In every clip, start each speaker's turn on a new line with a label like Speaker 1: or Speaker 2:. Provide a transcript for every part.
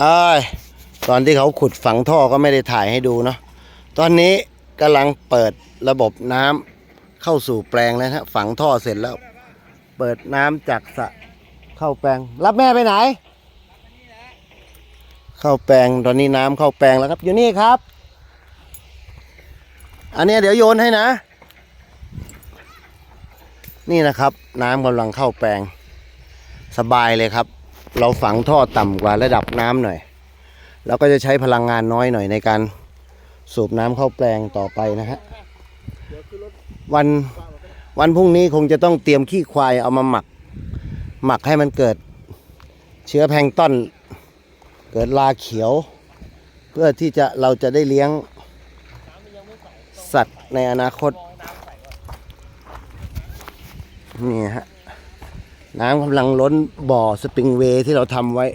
Speaker 1: อ้ยตอนที่เขาขุดฝังท่อก็ไม่ได้ถ่ายให้ดูเนาะตอนนี้กำลังเปิดระบบน้ำเข้าสู่แปลงแล้วนะฮะฝังท่อเสร็จแล้ว เปิดน้ำจากสระเข้าแปลง รับแม่ไปไหน เข้าแปลงตอนนี้น้ำเข้าแปลงแล้วครับ อยู่นี่ครับ อันนี้เดี๋ยวโยนให้นะ นี่นะครับ น้ำกำลังเข้าแปลง สบายเลยครับ เราฝังท่อต่ำกว่าระดับน้ำหน่อย เราก็จะใช้พลังงานน้อยหน่อยในการสูบน้ำเข้าแปลงต่อไปนะฮะวันวันพรุ่งนี้คงจะต้องเตรียมขี้ควายเอามาหมัก หมักให้มันเกิดเชื้อแพลงต้น เกิดลาเขียว เพื่อที่จะเราจะได้เลี้ยงสัตว์ในอนาคต นี่ฮะ น้ำกำลังล้นบ่อสปริงเวย์ที่เราทำไว้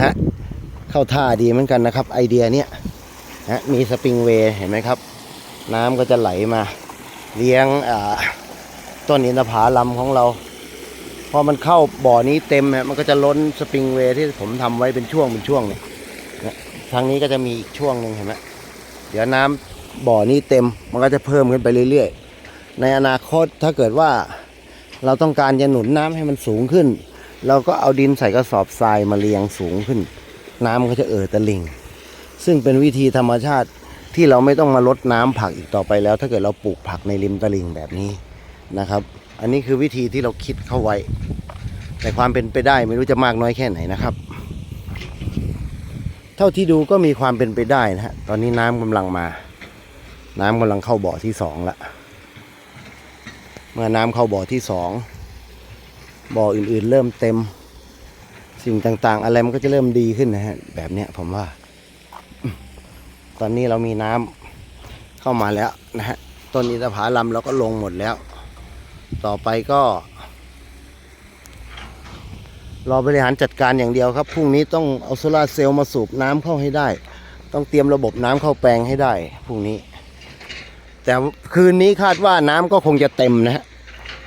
Speaker 1: ฮะ เข้าท่าดีเหมือนกันนะครับ ไอเดียเนี้ยฮะมีสปริงเวย์เห็นไหมครับ น้ำก็จะไหลมา เลี้ยงต้นอินทผลัมของเรา พอมันเข้าบ่อนี้เต็มฮะมันก็จะล้นสปริงเวย์ที่ผมทำไว้เป็นช่วงเป็นช่วงเนี่ยทางนี้ก็จะมีอีกช่วงหนึ่งเห็นไหมเดี๋ยวน้ำบ่อนี้เต็มมันก็จะเพิ่มขึ้นไปเรื่อยๆ ในอนาคตถ้าเกิดว่าเราต้องการจะหนุนน้ำให้มันสูงขึ้น เราก็เอาดินใส่กระสอบทรายมาเรียงสูงขึ้น น้ำมันก็จะเอ่อตะลิงซึ่งเป็นวิธีธรรมชาติที่เราไม่ต้องมาลดน้ำผักอีกต่อไปแล้ว ถ้าเกิดเราปลูกผักในริมตะลิ่งแบบนี้นะครับ อันนี้คือวิธีที่เราคิดเข้าไว้ แต่ความเป็นไปได้ไม่รู้จะมากน้อยแค่ไหนนะครับ เท่าที่ดูก็มีความเป็นไปได้นะฮะตอนนี้น้ำกำลังมา น้ำกำลังเข้าบ่อที่สองละ เมื่อน้ำเข้าบ่อที่สองบ่ออื่นๆ เริ่มเต็ม สิ่งต่างๆ อะไรมันก็จะเริ่มดีขึ้นนะฮะแบบเนี้ยผมว่า ตอนนี้เรามีน้ำเข้ามาแล้วนะฮะต้นอินทผลัมเราก็ลงหมดแล้ว ต่อไปก็รอบริหารจัดการอย่างเดียวครับพรุ่งนี้ต้องเอาโซลาเซลล์มาสูบน้ำเข้าให้ได้ ต้องเตรียมระบบน้ำเข้าแปลงให้ได้พรุ่งนี้ แต่คืนนี้คาดว่าน้ำก็คงจะเต็มนะฮะ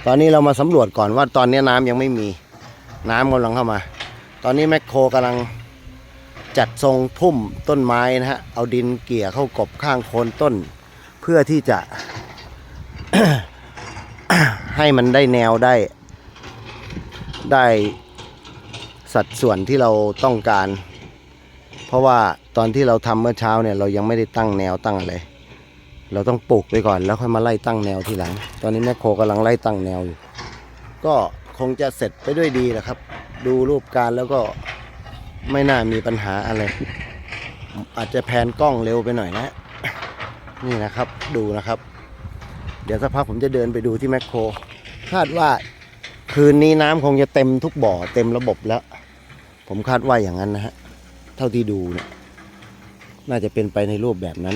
Speaker 1: ตอนนี้เรามาสำรวจก่อนว่าตอนนี้น้ำยังไม่มีน้ำกำลังเข้ามา ตอนนี้แมคโครกำลังจัดทรงพุ่มต้นไม้นะฮะเอาดินเกี่ยเข้ากบข้างโคนต้น เพื่อที่จะ ให้มันได้แนวได้ ได้สัดส่วนที่เราต้องการ เพราะว่าตอนที่เราทำเมื่อเช้าเนี่ยเรายังไม่ได้ตั้งแนวตั้งอะไร เราต้องปลูกไปก่อนแล้วค่อยมาไล่ตั้งแนวทีหลัง ตอนนี้แม่โคกำลังไล่ตั้งแนวอยู่ ก็คงจะเสร็จไปด้วยดีแหละครับ ดูรูปการแล้วก็ไม่น่ามีปัญหาอะไร อาจจะแพนกล้องเร็วไปหน่อยนะ นี่นะครับดูนะครับ เดี๋ยวสักพักผมจะเดินไปดูที่แมคโคร คาดว่าคืนนี้น้ำคงจะเต็มทุกบ่อเต็มระบบแล้ว ผมคาดว่าอย่างนั้นนะฮะ เท่าที่ดูเนี่ยน่าจะเป็นไปในรูปแบบนั้น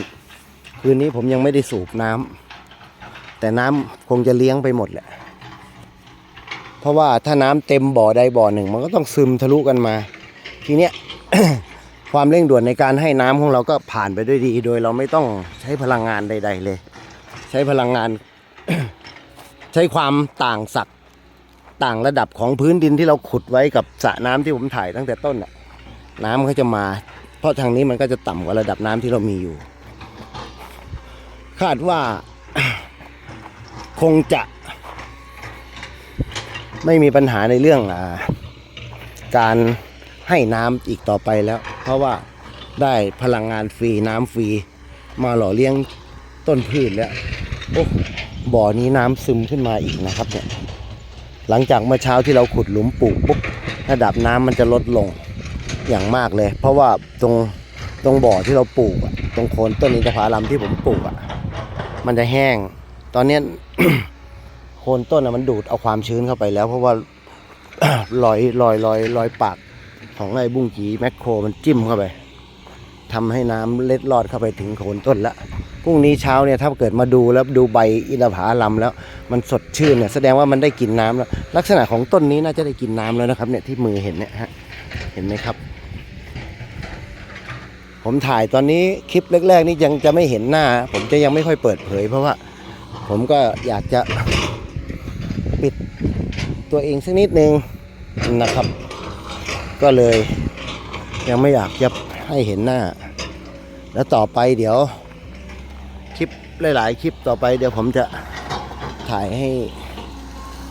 Speaker 1: คืนนี้ผมยังไม่ได้สูบน้ำแต่น้ำคงจะเลี้ยงไปหมดแหละ เพราะว่าถ้าน้ำเต็มบ่อใดบ่อหนึ่ง มันก็ต้องซึมทะลุกันมา ทีเนี้ยความเร่งด่วนในการให้น้ำของเราก็ผ่านไปด้วยดี โดยเราไม่ต้องใช้พลังงานใด ๆ เลย ใช้พลังงาน ใช้ความต่างศักย์ต่างระดับของพื้นดินที่เราขุดไว้กับสระน้ำที่ผมถ่ายตั้งแต่ต้นน่ะ น้ำก็จะมา เพราะทางนี้มันก็จะต่ำกว่าระดับน้ำที่เรามีอยู่ คาดว่าคงจะ ไม่มีปัญหาในเรื่องอการให้น้ำอีกต่อไปแล้ว เพราะว่าได้พลังงานฟรีน้ำฟรีมาหล่อเลี้ยงต้นพืชแล้วโอ้บ่อนี้น้ำซึมขึ้นมาอีกนะครับเนี่ยหลังจากเมื่อเช้าที่เราขุดหลุมปลูกปุ๊บระดับน้ำมันจะลดลงอย่างมากเลย เพราะว่าตรงตรงบ่อที่เราปลูกอะตรงโคนต้นอินทผลัมที่ผมปลูกอะ มันจะแห้ง ตอนเนี้ย โคนต้นอะมันดูดเอาความชื้นเข้าไปแล้ว เพราะว่า รอยรอยรอยรอยปากของไอ้บุ้งกีแมคโครมันจิ้มเข้าไปทำให้น้ำเล็ดลอดเข้าไปถึงโคนต้นละพรุ่งนี้เช้าเนี่ยถ้าเกิดมาดูแล้วดูใบอินทผลัมแล้ว มันสดชื่นเนี่ยแสดงว่ามันได้กินน้ำแล้ว ลักษณะของต้นนี้น่าจะได้กินน้ำแล้วนะครับ เนี่ยที่มือเห็นเนี่ยฮะเห็นไหมครับ ผมถ่ายตอนนี้คลิปแรกๆนี่ยังจะไม่เห็นหน้า ผมจะยังไม่ค่อยเปิดเผย เพราะว่าผมก็อยากจะปิดตัวเองสักนิดนึงนะครับ ก็เลยยังไม่อยากจะให้เห็นหน้า แล้วต่อไปเดี๋ยวคลิปหลาย ๆ คลิปต่อไปเดี๋ยวผมจะถ่ายให้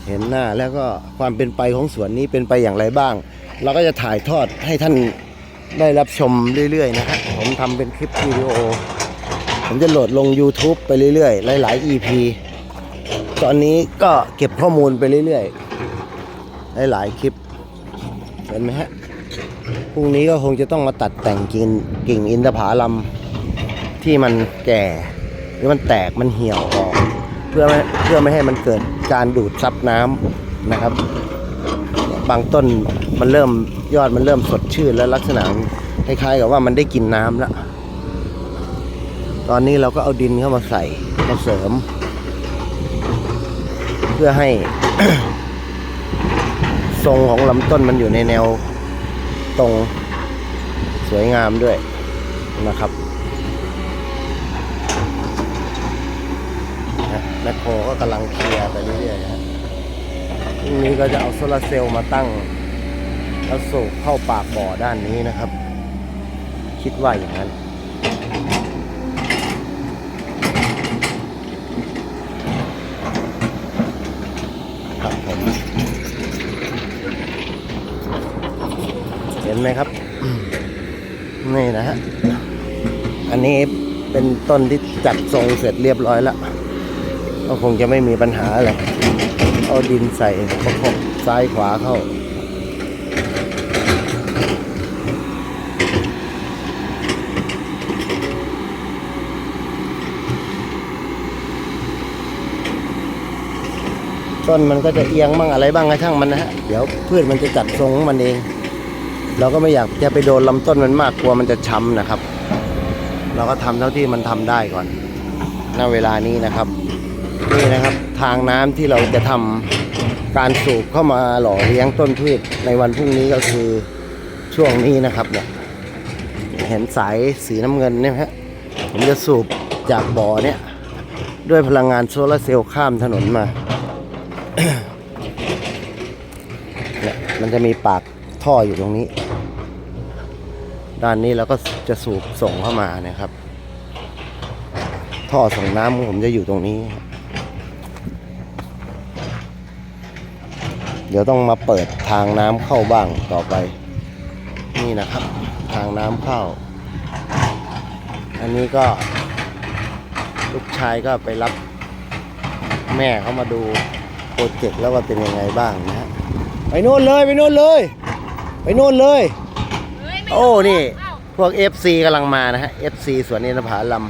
Speaker 1: เห็นหน้าแล้วก็ความเป็นไปของสวนนี้เป็นไปอย่างไรบ้าง เราก็จะถ่ายทอดให้ท่าน ได้รับชมเรื่อยๆนะครับผมทำเป็นคลิปวิดีโอ ผมจะโหลดลง YouTube ไปเรื่อยๆ หลาย ๆ EP ตอนนี้ก็เก็บข้อมูลไปเรื่อยๆ หลายๆคลิป เห็นไหมฮะ พรุ่งนี้ก็คงจะต้องมาตัดแต่งกิ่งกิ่งอินทผลัมที่มันแก่ หรือมันแตกมันเหี่ยวออก เพื่อไม่เพื่อไม่ให้มันเกิดการดูดซับน้ำนะครับ บางต้น มันเริ่มยอดมันเริ่มสดชื่นแล้วลักษณะคล้ายๆกับว่ามันได้กินน้ำแล้วตอนนี้เราก็เอาดินเข้ามาใส่มาเสริม เพื่อให้ ทรงของลำต้นมันอยู่ในแนวตรงสวยงามด้วยนะครับนะแมคโครก็กำลังเคลียร์ไปเรื่อยๆฮะพรุ่งนี้ก็จะเอาโซลาร์เซลล์มาตั้ง แล้วสูบเข้าปากบ่อด้านนี้นะครับ คิดว่าอย่างนั้น ครับผม เห็นไหมครับ นี่นะฮะ อันนี้เป็นต้นที่จัดทรงเสร็จเรียบร้อยแล้ว ก็คงจะไม่มีปัญหาอะไร เอาดินใส่ประกบซ้ายขวาเข้า ต้นมันก็จะเอียงบ้างอะไรบ้างก็ช่างมันนะฮะเดี๋ยวพืชมันจะจัดทรงมันเอง เราก็ไม่อยากจะไปโดนลำต้นมันมากกลัวมันจะช้ำนะครับ เราก็ทำเท่าที่มันทำได้ก่อนณเวลานี้นะครับนี่นะครับทางน้ำที่เราจะทำการสูบเข้ามาหล่อเลี้ยงต้นพืชในวันพรุ่งนี้ก็คือช่วงนี้นะครับเนี่ยเห็นสายสีน้ำเงินเนี่ยฮะผมจะสูบจากบ่อเนี่ยด้วยพลังงานโซลาร์เซลล์ข้ามถนนมา เนี่ยมันจะมีปากท่ออยู่ตรงนี้ ด้านนี้เราก็จะสูบส่งเข้ามานะครับ ท่อส่งน้ำผมจะอยู่ตรงนี้ เดี๋ยวต้องมาเปิดทางน้ำเข้าบ้างต่อไป นี่นะครับ ทางน้ำเข้า อันนี้ก็ ลูกชายก็ไปรับแม่เขามาดู รเจกต์แล้วว่าเป็นยังไงบ้างนะฮะไปโน่นเลยไปโน่นเลย ไปโน่นเลยโอ้นี่พวก FC กำลังมานะฮะ FC สวนอินทผลัม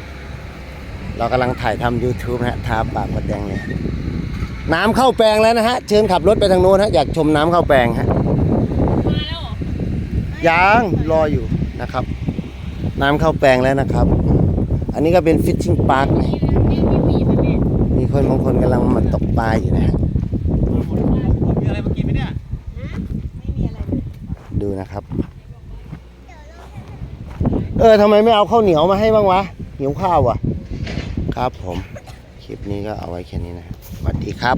Speaker 1: เรากำลังถ่ายทำ YouTube นะฮะทาปากมดแดงเลยน้ำเข้าแปลงแล้วนะฮะ เชิญขับรถไปทางโน้นฮะ อยากชมน้ำเข้าแปลงฮะยังรออยู่นะครับ น้ำเข้าแปลงแล้วนะครับ อันนี้ก็เป็นฟิชชิ่งพาร์คนะมีคนบางคนกำลังมาตกปลาอยู่นะฮะ
Speaker 2: มีอะไรมากินไหมเนี่ย
Speaker 1: ดู นะครับ เออทำไมไม่เอาข้าวเหนียวมาให้บ้างวะหิวข้าวอะ ครับผม คลิปนี้ก็เอาไว้แค่นี้นะสวัสดีครับ